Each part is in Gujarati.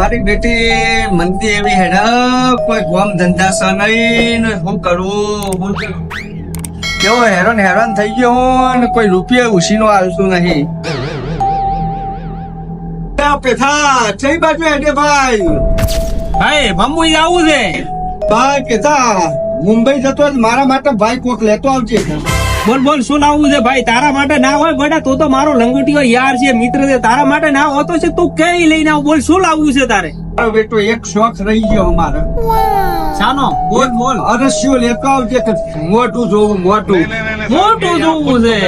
મારી બેટી મંદી એવી હેડ કોઈ ગોમ ધંધા નહીં ને શું કરવું કેવો હેરાન હેરાન થઈ ગયો હું ને કોઈ રૂપિયા ઉછીનો આવતું નહીં. પેથા કઈ બાજુ હેડે ભાઈ. ભાઈ બંબુઈ આવું છે. ભાઈ પેથા મુંબઈ જતો મારા માટે ભાઈ કોક લેતો આવજે. બોલ બોલ શું લાવવું છે ભાઈ? તારા માટે ના હોય બેટા તું તો મારો લંગોટીયો યાર છે મિત્ર છે. તારા માટે ના હોતો છે તું કઈ લઈને આવ. બોલ શું લાવવું છે તારે? બેટો એક શોખ રહી ગયો અમારે. શાનો બોલ બોલ. અરસ્યો લેતો આવજે કે મોટું જોવું મોટું? મોટું જોવું છે.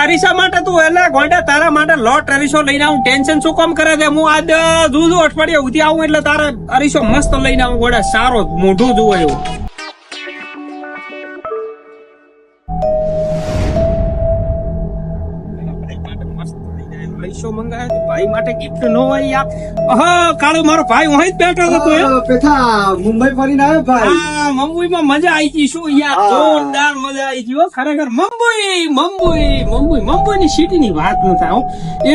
અરીસા માટે તું એટલે ગોંડા તારા માટે લોટ અરીસો લઈને આવું. ટેન્શન શું કામ કરે છે? હું આજ જુજુ અઠવાડિયે ઉધી આવું એટલે તારે અરીસો મસ્ત લઈને આવું ગોડા. સારો મોઢું જુઓ એવું. અરીસો મંગાવ્યો ભાઈ માટે ગિફ્ટ નો હોય યાર. કાળો મારો ભાઈ હું જ બેઠો હતો પેથા મુંબઈ ફરીને આવ્યો ભાઈ? હા મુંબઈમાં મજા આવી ગઈ શું યાર? જોરદાર મજા આવી ગઈ ખરેખર. મુંબઈ મુંબઈ મુંબઈ. મુંબઈની સિટીની વાત ન થાય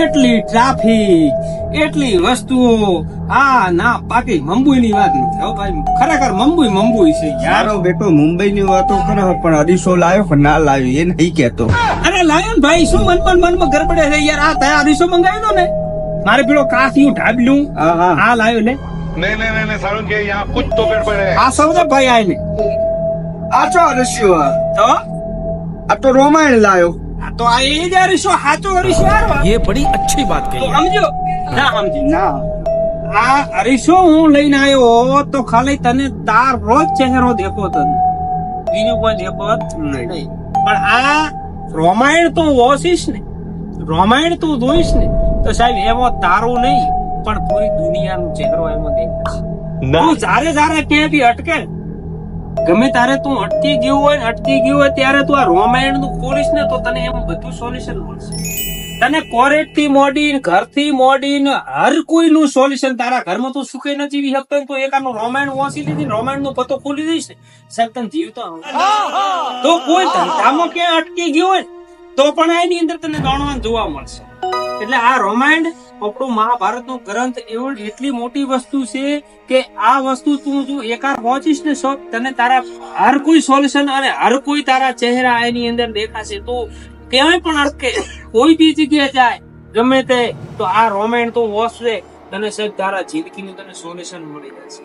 એટલી ટ્રાફિક એટલી વસ્તુઓ. હા ના બાકી મુંબઈની વાત ન થાય હો ભાઈ. ખરેખર મુંબઈ મુંબઈ છે યાર. બેટો મુંબઈ ની વાતો કરે પણ અઢીસો લાવ્યો પણ ના લાવ્યો એ નહીં કેતો લાયો ભાઈ શું મન મન મનમાં ગરબડે છે યાર? આ તયા દિવસો મંગાવ્યો તો ને મારે પેલો કાફી ઢાબલું. આ લાયો લે. નહીં નહીં નહીં સારું કે યહાં કુછ તો ગડબડ હે. આ સમજો ભાઈ આય આ આચો અરસ્યો તો? આ તો રોમાયણ લાયો. તો આ એ જ અરસ્યો સાચો અરસ્યો યાર. એ બડી અચ્છી બાત કહી. સમજો. ના સમજી. ના. આ અરીસો હું લઈને આવ્યો તો ખાલી તને તાર રોજ ચહેરો દેખો તને. બીજું કોઈ દેખો નહીં. પણ આ રોમાયણ તું વોસીશ ને. રોમાયણ તું જોઈશ ને. તો સાહેબ એમાં તારું નહીં પણ પૂરી દુનિયાનો ચહેરો એમાં દેખાશે. તું જારે જારે ક્યાંય બી અટકે ગમે તારે તું અટકી ગયું હોય ને અટકી ગયું હોય ત્યારે તું આ રોમાયણનું ખોલીશ ને તો તને એમ બધું સોલ્યુશન મળશે. તને કોરેટથી મોડીને ઘરથી મોડીને, હર કોઈ નું સોલ્યુશન તારા ઘરમાં તું સુખે ન જીવી શકતો તો એક આનું રોમાયણ વાંચી લીધી રોમાયણ નો પતો ખોલી દઈશ ને. જીવતો તો કોઈ ધંધામાં ક્યાં અટકી ગયો હોય તો પણ એની અંદર તને જાણવાનું જોવા મળશે. એટલે આ રોમાયણ આપણું મહાભારતનું ગ્રંથ એવું એટલી મોટી વસ્તુ છે કે આ વસ્તુ તું જો એકાર પહોંચીશ ને શોખ તને તારા હર કોઈ સોલ્યુશન અને હર કોઈ તારા ચહેરા એની અંદર દેખાશે તો ક્યાંય પણ અટકે કોઈ બી જગ્યાએ જાય ગમે તે તો આ રોમાયણ તો વોસશે તને સાહેબ તારા જિંદગીનું તને સોલ્યુશન મળી જશે.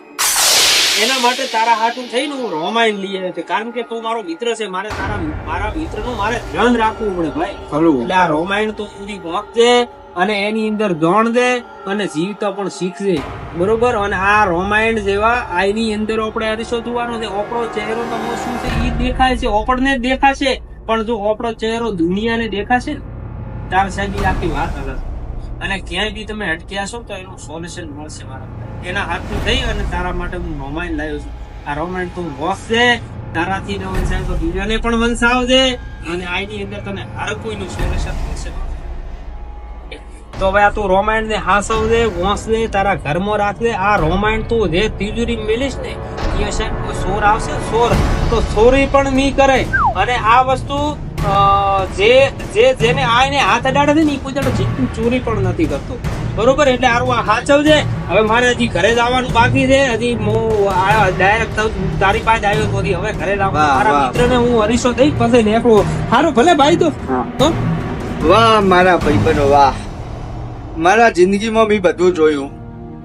એના માટે તારા હાટું થઈને હું રોમાયણ લઈ આવ્યો છું. કારણ કે તું મારો મિત્ર છે. મારે તારા મારા મિત્રનું મારે ધ્યાન રાખવું પડે ભાઈ. એટલે આ રોમાયણ તો પૂરી પહોંચશે અને એની અંદર ગણ દે અને જીવતા પણ શીખશે બરોબર? અને આ રોમાયણ જેવા આની અંદર આપણે અરીસો જોવાનો છે. આપણો ચહેરો તો શું છે. એ દેખાય છે. આપણને દેખાશે. પણ જો આપણો ચહેરો દુનિયાને દેખાશે ને, તાર સાહેબ આખી વાત અલગ. અને ક્યાંય બી તમે અટક્યા છો તો એનું સોલ્યુશન મળશે મારા એના હાથથી થઈ અને તારા માટે હું રોમાયણ લાવ્યો છું. આ રોમાયણ તું વસશે તારાથી ન વંચાય તો બીજાને પણ વંચાવજે. અને આની અંદર તને હર કોઈનું સોલ્યુશન મળશે તો હવે આ તું રોમાયણ ને વોસ વોંસજે, તારા ઘરમાં રાખજે. આ રોમાયણ તું જે તિજોરી મેલીશ ને, એ સાહેબ સોર આવશે? સોર. તો સોરી પણ નહીં કરે. અને આ વસ્તુ જે જે જેને આને હાથ અડાડે છે ને એ કોઈ જીતની ચોરી પણ નથી કરતો. બરોબર? એટલે આરું આ સાચવજે હવે મારે હજી ઘરે જવાનું બાકી છે. હજી હું ડાયરેક્ટ તારી પાસે આવ્યો તો હવે ઘરે જવાનું મારા. મિત્રને હું હરીશો દઈ પછી નીકળું. સારું ભલે ભાઈ તો. તો વાહ મારા ભાઈબંધો વાહ. મારા જિંદગીમાં મેં બધું જોયું.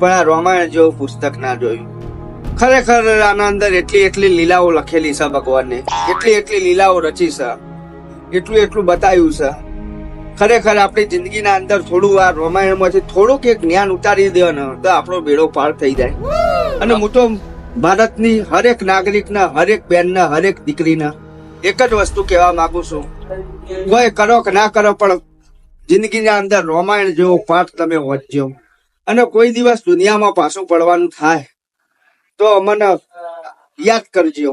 પણ આ રામાયણ જેવું પુસ્તક ના જોયું. ખરેખર આના અંદર એટલી એટલી લીલાઓ લખેલી છે ભગવાનને. એટલી એટલી લીલાઓ રચી છે. એટલું એટલું બતાવ્યું છે. ખરેખર આપણી જિંદગીના અંદર થોડું આ રામાયણમાંથી થોડુંક એક જ્ઞાન ઉતારી દે ને તો આપણો બેડો પાર થઈ જાય. અને હું તો ભારતની હરેક નાગરિકના, હરેક બેનના, હરેક દીકરીના એક જ વસ્તુ કહેવા માંગુ છું. કોઈ કરો કે ના કરો, પણ જિંદગીના અંદર રોમાયણ જેવો પાઠ તમે વાંચજો. અને કોઈ દિવસ દુનિયામાં પાછું પડવાનું થાય. તો મને યાદ કરજો.